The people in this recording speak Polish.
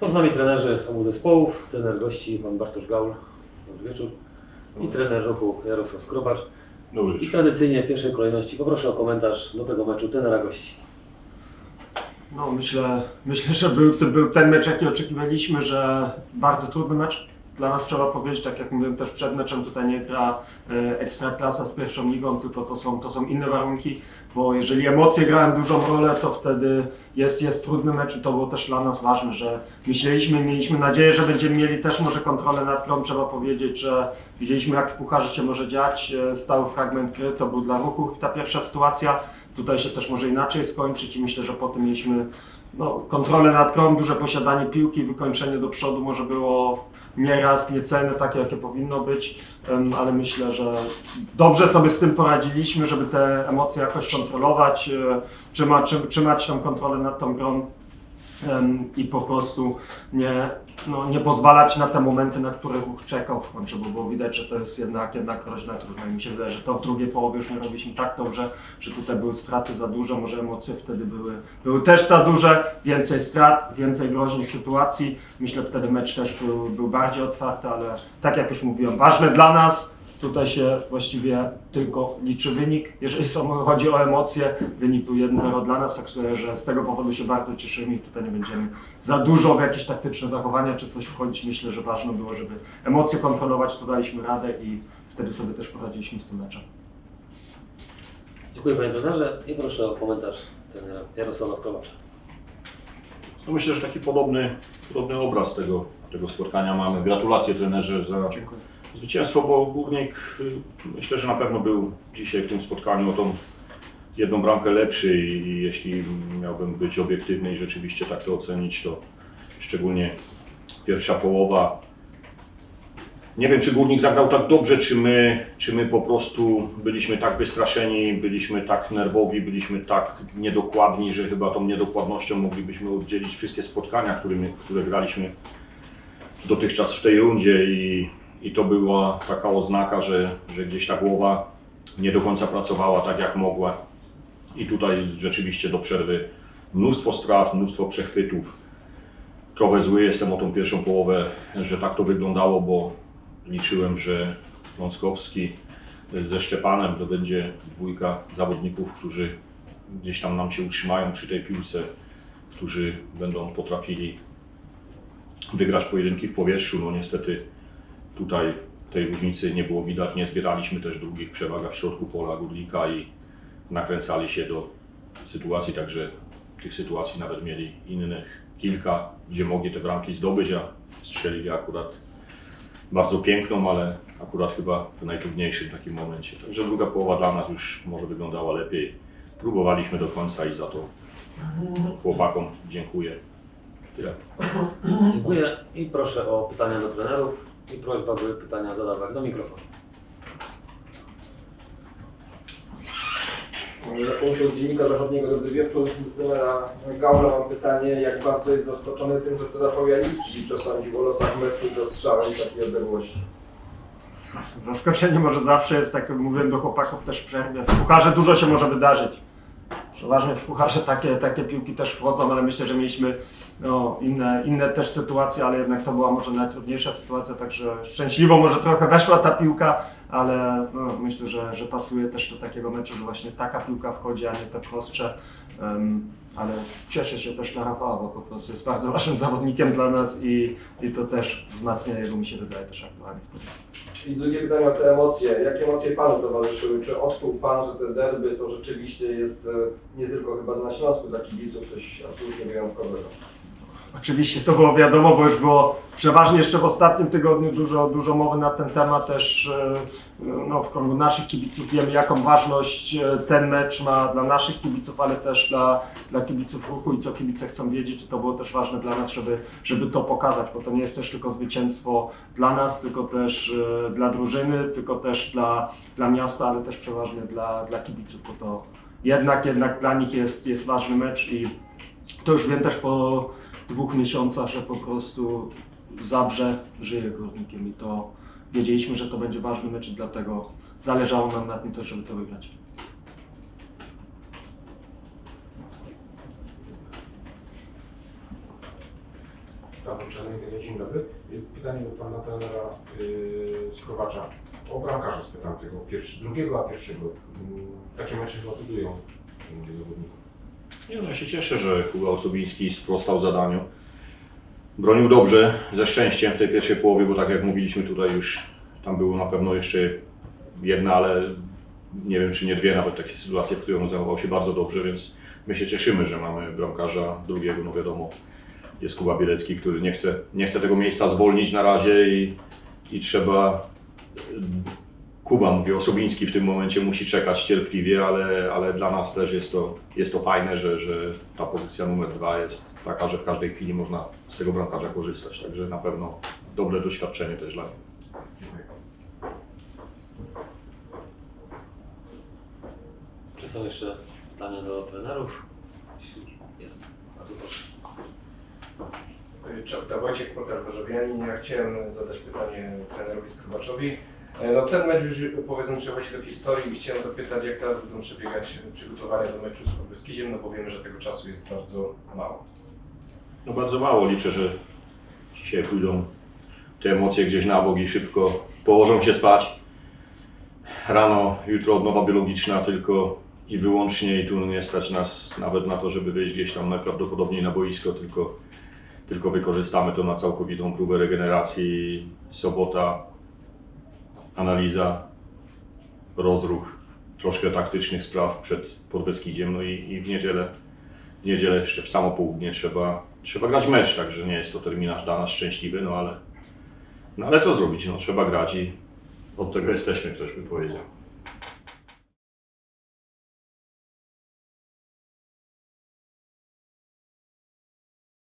Są z nami trenerzy obu zespołów, trener gości pan Bartosz Gaul, dobry wieczór, i trener ruchu Jarosław Skrobacz. Dobry I tradycyjnie w pierwszej kolejności poproszę o komentarz do tego meczu trenera gości. No, myślę, myślę, że był, to był ten mecz, jaki oczekiwaliśmy, że bardzo trudny mecz. Dla nas trzeba powiedzieć, tak jak mówiłem też przed meczem, tutaj nie gra e, ekstraklasa z pierwszą ligą, tylko to są, to są inne warunki, bo jeżeli emocje grają dużą rolę, to wtedy jest, jest trudny mecz i to było też dla nas ważne, że myśleliśmy, mieliśmy nadzieję, że będziemy mieli też może kontrolę nad grą, trzeba powiedzieć, że widzieliśmy jak w pucharze się może dziać, E, stały fragment gry, to był dla ruchu ta pierwsza sytuacja, tutaj się też może inaczej skończyć i myślę, że potem mieliśmy no, kontrolę nad grą, duże posiadanie piłki, wykończenie do przodu może było nieraz niecelne, takie jakie powinno być, ale myślę, że dobrze sobie z tym poradziliśmy, żeby te emocje jakoś kontrolować, e, trzymać, trzymać tą kontrolę nad tą grą i po prostu nie, no, nie pozwalać na te momenty, na które ruch czekał w końcu, bo było widać, że to jest jednak, jednak groźna trudna i mi się wydaje, że to w drugiej połowie już nie robiliśmy tak dobrze, że tutaj były straty za duże, może emocje wtedy były, były też za duże, więcej strat, więcej groźnych sytuacji. Myślę wtedy mecz też był, był bardziej otwarty, ale tak jak już mówiłem, ważne dla nas, Tutaj się właściwie tylko liczy wynik. Jeżeli są, chodzi o emocje, wynik był 1-0 dla nas, także że z tego powodu się bardzo cieszymy i tutaj nie będziemy za dużo w jakieś taktyczne zachowania czy coś wchodzić. Myślę, że ważne było, żeby emocje kontrolować, to daliśmy radę i wtedy sobie też poradziliśmy z tym meczem. Dziękuję panie trenerze i proszę o komentarz trenera Jarosława Skrobacza. No myślę, że taki podobny, podobny obraz tego, tego spotkania mamy. Gratulacje trenerze za Dziękuję. Zwycięstwo, bo Górnik y, myślę, że na pewno był dzisiaj w tym spotkaniu o tą jedną bramkę lepszy i jeśli miałbym być obiektywny i rzeczywiście tak to ocenić, to szczególnie pierwsza połowa. Nie wiem, czy Górnik zagrał tak dobrze, czy my, czy my po prostu byliśmy tak wystraszeni, byliśmy tak nerwowi, byliśmy tak niedokładni, że chyba tą niedokładnością moglibyśmy oddzielić wszystkie spotkania, które graliśmy dotychczas w tej rundzie i, i to była taka oznaka, że, że gdzieś ta głowa nie do końca pracowała tak jak mogła. I tutaj rzeczywiście do przerwy mnóstwo strat, mnóstwo przechwytów. Trochę zły jestem o tą pierwszą połowę, że tak to wyglądało, bo liczyłem, że Łąckowski ze Szczepanem to będzie dwójka zawodników, którzy gdzieś tam nam się utrzymają przy tej piłce, którzy będą potrafili wygrać pojedynki w powietrzu. No niestety tutaj tej różnicy nie było widać. Nie zbieraliśmy też drugich przewag w środku pola Górnika i nakręcali się do sytuacji, także tych sytuacji nawet mieli innych kilka, gdzie mogli te bramki zdobyć, a strzelili akurat bardzo piękną, ale akurat chyba w najtrudniejszym takim momencie. Także druga połowa dla nas już może wyglądała lepiej. Próbowaliśmy do końca i za to chłopakom dziękuję. Tyle. Dziękuję i proszę o pytania do trenerów i prośba, by pytania zadawać do mikrofonu. Na punkcie z Dziennika Zachodniego dobry wieczór. Na Gaula mam pytanie, jak bardzo jest zaskoczony tym, że to Rafał Janicki przesądził o losach meczu do strzałem z takiej odległości. Zaskoczenie może zawsze jest, tak jak mówiłem do chłopaków też w przerwie. W pucharze dużo się może wydarzyć. Przeważnie w pucharze takie, takie piłki też wchodzą, ale myślę, że mieliśmy no, inne, inne też sytuacje, ale jednak to była może najtrudniejsza sytuacja, także szczęśliwo może trochę weszła ta piłka, ale no, myślę, że, że pasuje też do takiego meczu, że właśnie taka piłka wchodzi, a nie te prostsze. Em, ale cieszę się też na Rafała, bo po prostu jest bardzo ważnym zawodnikiem dla nas i, i to też wzmacnia jego, mi się wydaje, też aktualnie. I drugie pytanie o te emocje. Jakie emocje Panu towarzyszyły? Czy odczuł Pan, że te derby to rzeczywiście jest e, nie tylko chyba na Śląsku dla kibiców coś absolutnie wyjątkowego? Oczywiście to było wiadomo, bo już było przeważnie jeszcze w ostatnim tygodniu dużo, dużo mowy na ten temat też e, no, w kręgu naszych kibiców wiemy jaką ważność e, ten mecz ma dla naszych kibiców, ale też dla, dla kibiców ruchu i co kibice chcą wiedzieć to było też ważne dla nas, żeby, żeby to pokazać, bo to nie jest też tylko zwycięstwo dla nas, tylko też e, dla drużyny, tylko też dla, dla miasta, ale też przeważnie dla, dla kibiców, bo to jednak, jednak dla nich jest, jest ważny mecz i to już wiem też po dwóch miesiącach, że po prostu Zabrze żyje górnikiem i to wiedzieliśmy, że to będzie ważny mecz dlatego zależało nam na tym żeby to wygrać. Dzień dobry. Pytanie do pana trenera yy, Skrowacza. O bramkarza spytam tego pierwszy, drugiego, a pierwszego. Mm, Takie mecze chyba budują zawodników. Nie, no, ja się cieszę, że Kuba Osobiński sprostał zadaniu. Bronił dobrze, ze szczęściem w tej pierwszej połowie, bo tak jak mówiliśmy tutaj już, tam było na pewno jeszcze jedna, ale nie wiem czy nie dwie nawet takie sytuacje, w których on zachował się bardzo dobrze, więc my się cieszymy, że mamy bramkarza drugiego, no wiadomo, jest Kuba Bielecki, który nie chce, nie chce tego miejsca zwolnić na razie i, i trzeba Kuba, mówię, Osobiński w tym momencie musi czekać cierpliwie, ale, ale dla nas też jest to, jest to fajne, że, że ta pozycja numer dwa jest taka, że w każdej chwili można z tego bramkarza korzystać. Także na pewno dobre doświadczenie też dla mnie. Dziękuję. Czy są jeszcze pytania do trenerów? Jeśli jest, bardzo proszę. Czapka Wojciech, portal Gorzowianin. Ja chciałem zadać pytanie trenerowi Skrobaczowi. E, No ten mecz już powiedzmy przechodzi do historii i chciałem zapytać, jak teraz będą przebiegać przygotowania do meczu z Podbeskidziem, no bo wiemy, że tego czasu jest bardzo mało. No bardzo mało liczę, że dzisiaj pójdą te emocje gdzieś na bok i szybko położą się spać. Rano, jutro odnowa biologiczna tylko i wyłącznie i tu nie stać nas nawet na to, żeby wyjść gdzieś tam najprawdopodobniej na boisko, tylko, tylko wykorzystamy to na całkowitą próbę regeneracji. Sobota, analiza, rozruch, troszkę taktycznych spraw przed Podbeskidziem, no i, i w niedzielę w niedzielę jeszcze w samo południe trzeba, trzeba grać mecz, także nie jest to terminarz dla nas szczęśliwy, no ale, no ale co zrobić, no trzeba grać i od tego jesteśmy, ktoś by powiedział.